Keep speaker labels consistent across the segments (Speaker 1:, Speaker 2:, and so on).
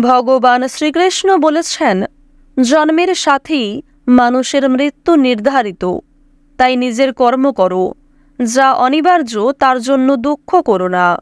Speaker 1: ভগবান শ্রীকৃষ্ণ বলেছেন, জন্মের সাথেই মানুষের মৃত্যু নির্ধারিত। তাই নিজের কর্ম করো। যা অনিবার্য, তার জন্য দুঃখ করো না।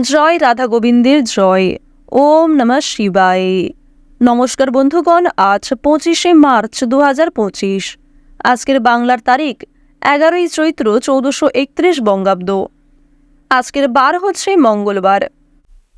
Speaker 1: জয় রাধা গোবিন্দের জয়। ওম নমঃ শিবায়। নমস্কার বন্ধুগণ, আজ পঁচিশে মার্চ দু হাজার পঁচিশ। আজকের বাংলার তারিখ এগারোই চৈত্র চৌদ্দশো একত্রিশ বঙ্গাব্দ। আজকের বার হচ্ছে মঙ্গলবার।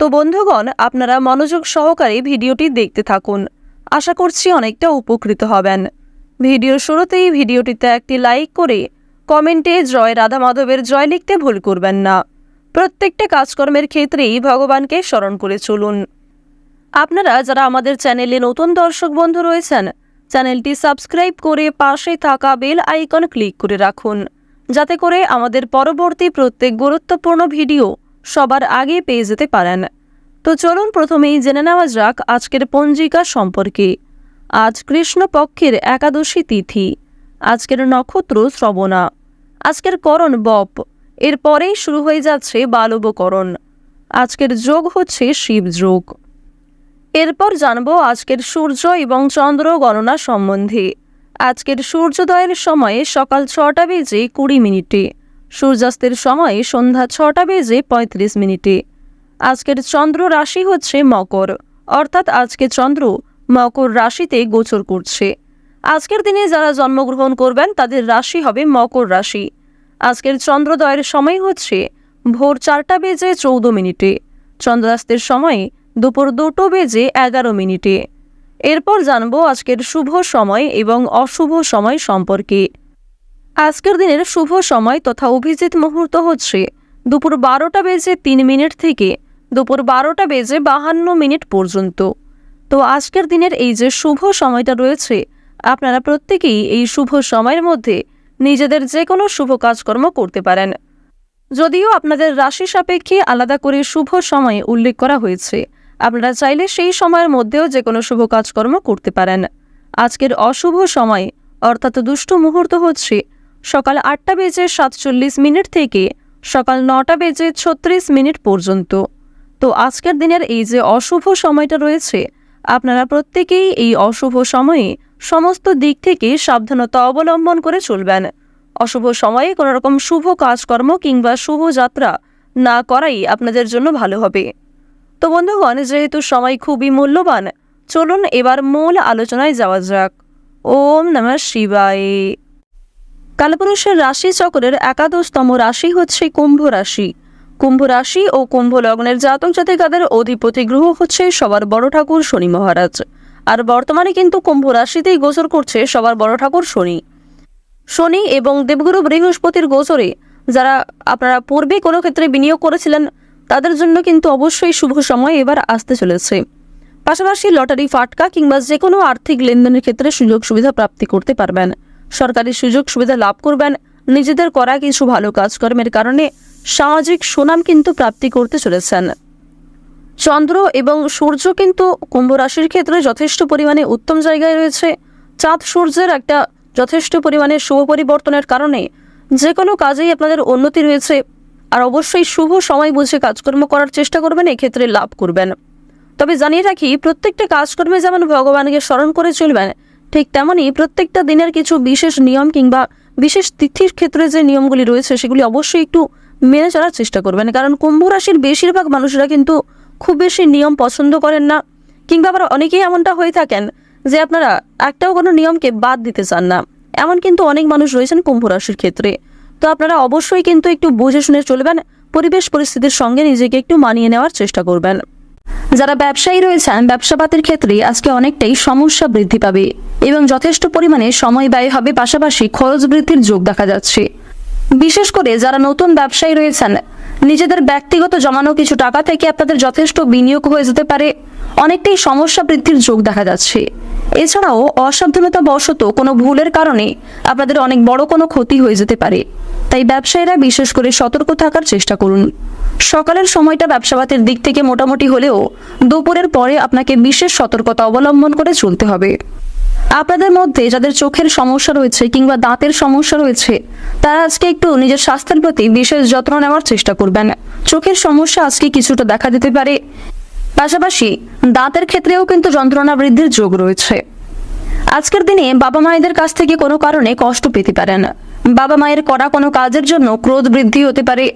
Speaker 1: তো বন্ধুগণ, আপনারা মনোযোগ সহকারে ভিডিওটি দেখতে থাকুন। আশা করছি অনেকটা উপকৃত হবেন। ভিডিওর শুরুতেই ভিডিওটিতে একটি লাইক করে কমেন্টে জয় রাধা মাধবের জয় লিখতে ভুল করবেন না। প্রত্যেকটা কাজকর্মের ক্ষেত্রেই ভগবানকে স্মরণ করে চলুন। আপনারা যারা আমাদের চ্যানেলে নতুন দর্শক বন্ধু রয়েছেন, চ্যানেলটি সাবস্ক্রাইব করে পাশে থাকা বেল আইকন ক্লিক করে রাখুন, যাতে করে আমাদের পরবর্তী প্রত্যেক গুরুত্বপূর্ণ ভিডিও সবার আগে পেয়ে যেতে পারেন। তো চলুন প্রথমেই জেনে নেওয়া যাক আজকের পঞ্জিকা সম্পর্কে। আজ কৃষ্ণপক্ষের একাদশী তিথি। আজকের নক্ষত্র শ্রবণা। আজকের করণ বপ। এরপরেই শুরু হয়ে যাচ্ছে বালবকরণ। আজকের যোগ হচ্ছে শিব যোগ। এরপর জানব আজকের সূর্য এবং চন্দ্র গণনা সম্বন্ধে। আজকের সূর্যোদয়ের সময়ে সকাল ছটা বেজে কুড়ি মিনিটে। সূর্যাস্তের সময় সন্ধ্যা ছটা বেজে পঁয়ত্রিশ মিনিটে। আজকের চন্দ্র রাশি হচ্ছে মকর। অর্থাৎ আজকে চন্দ্র মকর রাশিতে গোচর করছে। আজকের দিনে যারা জন্মগ্রহণ করবেন, তাদের রাশি হবে মকর রাশি। আজকের চন্দ্রোদয়ের সময় হচ্ছে ভোর চারটা বেজে চৌদ্দ মিনিটে। চন্দ্রাস্তের সময় দুপুর দুটো বেজে এগারো মিনিটে। এরপর জানব আজকের শুভ সময় এবং অশুভ সময় সম্পর্কে। আজকের দিনের শুভ সময় তথা অভিজিৎ মুহূর্ত হচ্ছে দুপুর বারোটা বেজে তিন মিনিট থেকে দুপুর বারোটা বেজে বাহান্ন মিনিট পর্যন্ত। তো আজকের দিনের এই যে শুভ সময়টা রয়েছে, আপনারা প্রত্যেকেই এই শুভ সময়ের মধ্যে নিজেদের যে কোনো শুভ কাজকর্ম করতে পারেন। যদিও আপনাদের রাশি সাপেক্ষে আলাদা করে শুভ সময় উল্লেখ করা হয়েছে, আপনারা চাইলে সেই সময়ের মধ্যেও যে কোনো শুভ কাজকর্ম করতে পারেন। আজকের অশুভ সময় অর্থাৎ দুষ্ট মুহূর্ত হচ্ছে সকাল আটটা বেজে সাতচল্লিশ মিনিট থেকে সকাল নটা বেজে ছত্রিশ মিনিট পর্যন্ত। তো আজকের দিনের এই যে অশুভ সময়টা রয়েছে, আপনারা প্রত্যেকেই এই অশুভ সময়ে সমস্ত দিক থেকে সাবধানতা অবলম্বন করে চলবেন। অশুভ সময়ে কোনো রকম শুভ কাজকর্ম কিংবা শুভ যাত্রা না করাই আপনাদের জন্য ভালো হবে। তো বন্ধুগণ, যেহেতু সময় খুবই মূল্যবান, চলুন এবার মূল আলোচনায় যাওয়া যাক। ওম নমঃ শিবায়। কালপুরুষের রাশি চক্রের একাদশতম রাশি হচ্ছে কুম্ভ রাশি। কুম্ভ রাশি ও কুম্ভ লগ্নের জাতক জাতিকাদের অধিপতি গ্রহ হচ্ছে সবার বড় ঠাকুর শনি মহারাজ। আর বর্তমানে কিন্তু কুম্ভ রাশিতেই গোচর করছে সবার বড় ঠাকুর শনি। শনি এবং দেবগুরু বৃহস্পতির গোচরে যারা আপনারা পূর্বে কোনো ক্ষেত্রে বিনিয়োগ করেছিলেন, তাদের জন্য কিন্তু অবশ্যই শুভ সময় এবার আসতে চলেছে। পাশাপাশি লটারি ফাটকা কিংবা যে কোনো আর্থিক লেনদেনের ক্ষেত্রে সুযোগ সুবিধা প্রাপ্তি করতে পারবেন। সরকারি সুযোগ সুবিধা লাভ করবেন, নিজেদের করা কিছু ভালো কাজকর্মের কারণে সামাজিক সুনাম কিন্তু প্রাপ্তি করতে চলেছেন। চন্দ্র এবং সূর্য কিন্তু কুম্ভ রাশির ক্ষেত্রে যথেষ্ট পরিমাণে উত্তম জায়গায় রয়েছে। চাঁদ সূর্যের একটা যথেষ্ট পরিমাণে শুভ পরিবর্তনের কারণে যে কোনো কাজেই আপনাদের উন্নতি রয়েছে। আর অবশ্যই শুভ সময় বুঝে কাজকর্ম করার চেষ্টা করবেন, এক্ষেত্রে লাভ করবেন। তবে জানিয়ে রাখি, প্রত্যেকটা কাজকর্মে যেমন ভগবানকে স্মরণ করে চলবেন ঠিক তেমনই প্রত্যেকটা দিনের কিছু বিশেষ নিয়ম কিংবা বিশেষ তিথির ক্ষেত্রে যে নিয়মগুলি রয়েছে, সেগুলি অবশ্যই একটু মেনে চলার চেষ্টা করবেন। কারণ কুম্ভ রাশির বেশিরভাগ মানুষরা কিন্তু খুব বেশি নিয়ম পছন্দ করেন না কিংবা আবার অনেকেই এমনটা হয়ে থাকেন যে আপনারা একটাও কোনো নিয়মকে বাদ দিতে চান না। এমন কিন্তু অনেক মানুষ রয়েছেন কুম্ভ রাশির ক্ষেত্রে। তো আপনারা অবশ্যই কিন্তু একটু বুঝে শুনে চলবেন, পরিবেশ পরিস্থিতির সঙ্গে নিজেকে একটু মানিয়ে নেওয়ার চেষ্টা করবেন। যারা ব্যবসায়ী রয়েছেন, ব্যবসাপাতের ক্ষেত্রে আজকে অনেকটাই সমস্যা বৃদ্ধি পাবে এবং যথেষ্ট পরিমাণে সময় ব্যয় হবে, পাশাপাশি খরচ বৃদ্ধির যোগ দেখা যাচ্ছে। বিশেষ করে যারা নতুন ব্যবসায়ী রয়েছেন, নিজেদের ব্যক্তিগত জমানো কিছু টাকা থেকে আপনাদের যথেষ্ট বিনিয়োগ হয়ে যেতে পারে। অনেকটাই সমস্যা বৃদ্ধির যোগ দেখা যাচ্ছে। এছাড়াও অসাবধানতা বশত কোনো ভুলের কারণে আপনাদের অনেক বড় কোনো ক্ষতি হয়ে যেতে পারে। তাই ব্যবসায়ীরা বিশেষ করে সতর্ক থাকার চেষ্টা করুন। সকালের সময়টা ব্যবসাপাতের দিক থেকে মোটামুটি হলেও দুপুরের পরে আপনাকে বিশেষ সতর্কতা অবলম্বন করে চলতে হবে। আপনাদের মধ্যে যাদের চোখের সমস্যা রয়েছে কিংবা দাঁতের সমস্যা রয়েছে, তারা আজকে একটু নিজের স্বাস্থ্যের প্রতি বিশেষ যত্ন নেওয়ার চেষ্টা করবেন। চোখের সমস্যা আজকে কিছুটা দেখা দিতে পারে। পাশাপাশি দাঁতের ক্ষেত্রেও কিন্তু যন্ত্রণা বৃদ্ধির যোগ রয়েছে। আজকের দিনে বাবা মায়েদের কাছ থেকে কোনো কারণে কষ্ট পেতে পারেন। বাবা মায়ের করা কোনো কাজের জন্য ক্রোধ বৃদ্ধি হতে পারে।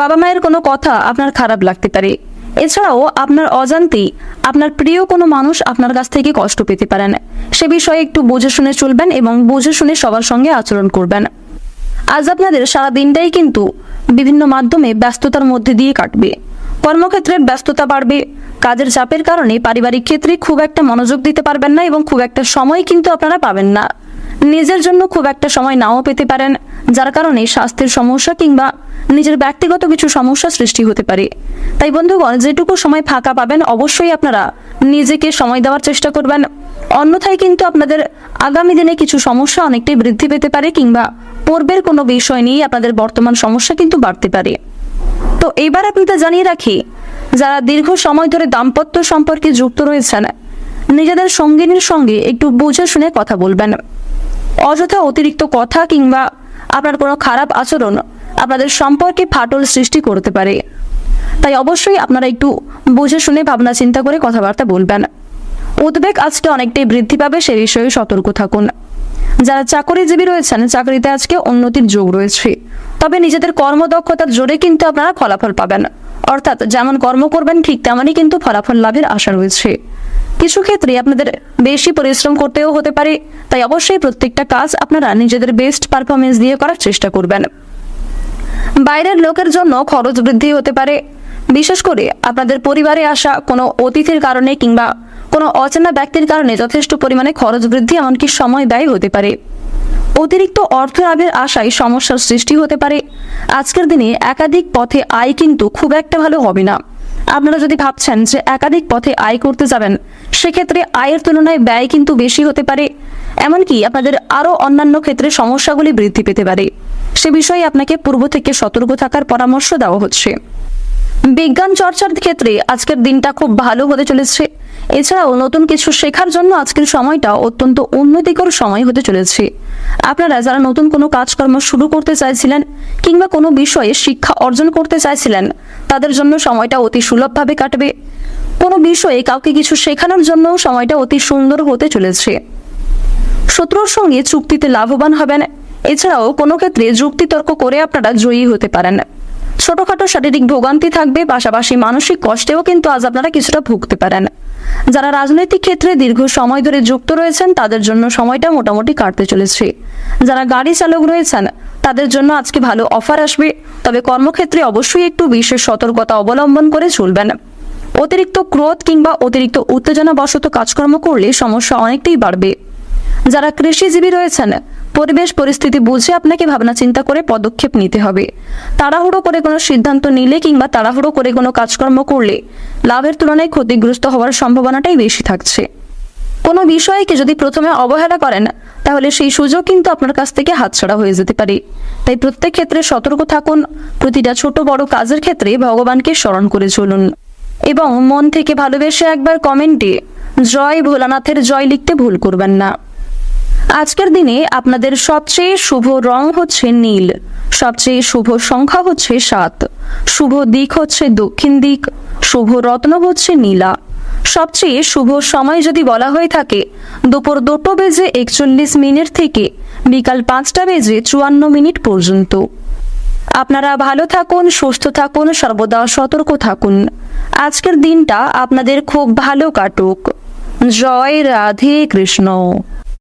Speaker 1: বাবা মায়ের কোনো কথা আপনার খারাপ লাগতে পারে। এছাড়াও আপনার অজান্তেই আপনার প্রিয় কোনো মানুষ আপনার কাছ থেকে কষ্ট পেতে পারেন। সে বিষয়ে একটু বুঝে শুনে চলবেন এবং বুঝে শুনে সবার সঙ্গে আচরণ করবেন। আজ আপনাদের সারা দিনটাই কিন্তু বিভিন্ন মাধ্যমে ব্যস্ততার মধ্যে দিয়ে কাটবে। কর্মক্ষেত্রে ব্যস্ততা বাড়বে। কাজের চাপের কারণে পারিবারিক ক্ষেত্রে খুব একটা মনোযোগ দিতে পারবেন না এবং খুব একটা সময় কিন্তু আপনারা পাবেন না। নিজের জন্য খুব একটা সময় নাও পেতে পারেন, যার কারণে স্বাস্থ্যের সমস্যা কিংবা নিজের ব্যক্তিগত কিছু সমস্যা সৃষ্টি হতে পারে। তাই বন্ধুগণ, যেটুকু সময় ফাঁকা পাবেন, অবশ্যই আপনারা নিজেকে সময় দেওয়ার চেষ্টা করবেন। অন্যথায় কিন্তু আপনাদের আগামী দিনে কিছু সমস্যা অনেকটাই বৃদ্ধি পেতে পারে কিংবা পূর্বের কোনো বিষয় নিয়ে আপনাদের বর্তমান সমস্যা কিন্তু বাড়তে পারে। তো এবার আপনাদের জানিয়ে রাখি, যারা দীর্ঘ সময় ধরে দাম্পত্য সম্পর্কে যুক্ত রয়েছেন, নিজেদের সঙ্গিনীর সঙ্গে একটু বুঝে শুনে কথা বলবেন। অযথা অতিরিক্ত কথা কিংবা আপনার কোনো খারাপ আচরণ আপনাদের সম্পর্কে ফাটল সৃষ্টি করতে পারে। তাই অবশ্যই আপনারা একটু বুঝে শুনে ভাবনা চিন্তা করে কথাবার্তা বলবেন। উদ্বেগ আজকে অনেকটাই বৃদ্ধি পাবে, সে বিষয়ে সতর্ক থাকুন। যারা চাকরিজীবী রয়েছেন, চাকরিতে আজকে উন্নতির যোগ রয়েছে। তবে নিজেদের কর্মদক্ষতার জোরে কিন্তু আপনারা ফলাফল পাবেন। অর্থাৎ যেমন কর্ম করবেন, ঠিক তেমনই কিন্তু ফলাফল লাভের আশা রয়েছে। কিছু ক্ষেত্রে আপনাদের বেশি পরিশ্রম করতেও হতে পারে, তাই অবশ্যই প্রত্যেকটা কাজ আপনারা নিজেদের বেস্ট পারফরমেন্স দিয়ে করার চেষ্টা করবেন। বাইরের লোকের জন্য খরচ বৃদ্ধি হতে পারে, বিশেষ করে আপনাদের পরিবারে আসা কোনো অতিথির কারণে কিংবা কোনো অচেনা ব্যক্তির কারণে যথেষ্ট পরিমাণে খরচ বৃদ্ধি এমনকি সময় ব্যয় হতে পারে। অতিরিক্ত অর্থ লাভের আশায় সমস্যার সৃষ্টি হতে পারে। আজকের দিনে একাধিক পথে আয় কিন্তু খুব একটা ভালো হবে না। আপনারা যদি ভাবছেন যে একাধিক পথে আয় করতে যাবেন, সেক্ষেত্রে আয়ের তুলনায় ব্যয় কিন্তু বেশি হতে পারে। এমনকি আপনাদের আরও অন্যান্য ক্ষেত্রে সমস্যাগুলি বৃদ্ধি পেতে পারে। সে বিষয়ে আপনাকে পূর্ব থেকে সতর্ক থাকার পরামর্শ দেওয়া হচ্ছে। বিজ্ঞান চর্চার ক্ষেত্রে আজকের দিনটা খুব ভালো হতে চলেছে। এছাড়াও নতুন কিছু শেখার জন্য আজকের সময়টা অত্যন্ত উন্নতিকর সময় হতে চলেছে। আপনারা যারা নতুন কোনো কাজকর্ম শুরু করতে চাইছিলেন কিংবা কোনো বিষয়ে শিক্ষা অর্জন করতে চাইছিলেন, তাদের জন্য সময়টা অতি সুলভভাবে কাটবে। কোনো বিষয়ে কাউকে কিছু শেখানোর জন্য সময়টা অতি সুন্দর হতে চলেছে। শত্রুর সঙ্গে চুক্তিতে লাভবান হবেন। এছাড়াও কোনো ক্ষেত্রে যুক্তিতর্ক করে আপনারা জয়ী হতে পারেন। ছোটখাটো শারীরিক ভোগান্তি থাকবে, পাশাপাশি মানসিক কষ্টেও কিন্তু আজ আপনারা কিছুটা ভুগতে পারেন। যারা রাজনৈতিক ক্ষেত্রে দীর্ঘ সময় ধরে যুক্ত রয়েছেন, তাদের জন্য সময়টা মোটামুটি কাটতে চলেছে। যারা গাড়ি চালক রয়েছেন, তাদের জন্য আজকে ভালো অফার আসবে। তবে কর্মক্ষেত্রে অবশ্যই একটু বিশেষ সতর্কতা অবলম্বন করে চলবেন। অতিরিক্ত ক্রোধ কিংবা অতিরিক্ত উত্তেজনা বশত কাজকর্ম করলে সমস্যা অনেকটাই বাড়বে। যারা কৃষিজীবী রয়েছেন পরিবেশ, পরিস্থিতি বুঝে আপনাকে ভাবনা চিন্তা করে পদক্ষেপ নিতে হবে। তাড়াহুড়ো করে কোনো সিদ্ধান্ত নিলে কিংবা তাড়াহুড়ো করে কোনো কাজকর্ম করলে লাভের তুলনায় ক্ষতিগ্রস্ত হওয়ার সম্ভাবনাটাই বেশি থাকছে। কোনো বিষয়কে যদি প্রথমে অবহেলা করেন, তাহলে সেই সুযোগ কিন্তু আপনার কাছ থেকে হাতছাড়া হয়ে যেতে পারে। তাই প্রত্যেক ক্ষেত্রে সতর্ক থাকুন, প্রতিটা ছোট বড় কাজের ক্ষেত্রে ভগবানকে স্মরণ করে চলুন। এবং মন থেকে ভালোবেসে একবার কমেন্টে জয় ভোলানাথের জয় লিখতে ভুল করবেন না। আজকের দিনে আপনাদের সবচেয়ে শুভ রং হচ্ছে নীল। সবচেয়ে শুভ সংখ্যা হচ্ছে সাত। শুভ দিক হচ্ছে দক্ষিণ দিক। শুভ রত্ন হচ্ছে নীলা। সবচেয়ে শুভ সময় যদি বলা হয়ে থাকে, দুপুর দুটো বেজে একচল্লিশ মিনিট থেকে বিকাল পাঁচটা বেজে চুয়ান্ন মিনিট পর্যন্ত। আপনারা ভালো থাকুন, সুস্থ থাকুন, সর্বদা সতর্ক থাকুন। আজকের দিনটা আপনাদের খুব ভালো কাটুক। জয় রাধে কৃষ্ণ।